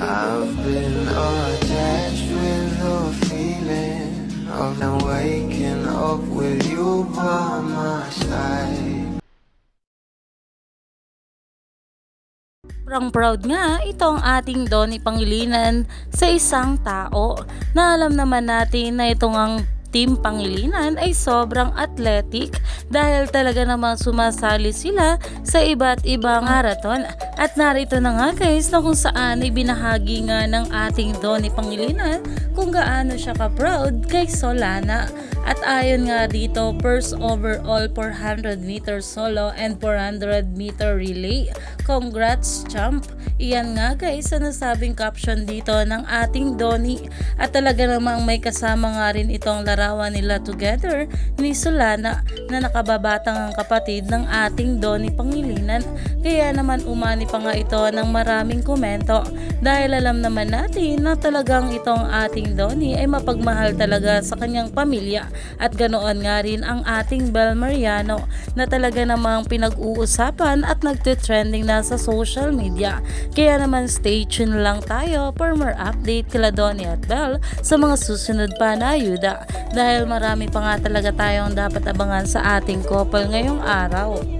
I've been attached with the feeling of now waking up with you by my side. Sobrang proud nga itong ating Donnie Pangilinan sa isang tao na alam naman natin na itong ang Team Pangilinan ay sobrang athletic dahil talaga namang sumasali sila sa iba't ibang marathon. At narito na nga guys na kung saan ay binahagi nga ng ating Donnie Pangilinan kung gaano siya ka-proud kay Solana. At ayon nga dito, first overall 400 meter solo and 400 meter relay. Congrats, champ! Iyan nga guys, ang nasabing caption dito ng ating Donnie. At talaga namang may kasama nga rin itong larawan nila together ni Solana na nakababatang ang kapatid ng ating Donnie Pangilinan. Kaya naman umani pa nga ito ng maraming komento dahil alam naman natin na talagang itong ating Donnie ay mapagmahal talaga sa kanyang pamilya at ganoon nga rin ang ating Bel Mariano na talaga namang pinag-uusapan at nagtitrending na sa social media. Kaya naman stay tuned lang tayo for more update kila Donnie at Bel sa mga susunod pa na ayuda dahil marami pa nga talaga tayong dapat abangan sa ating couple ngayong araw.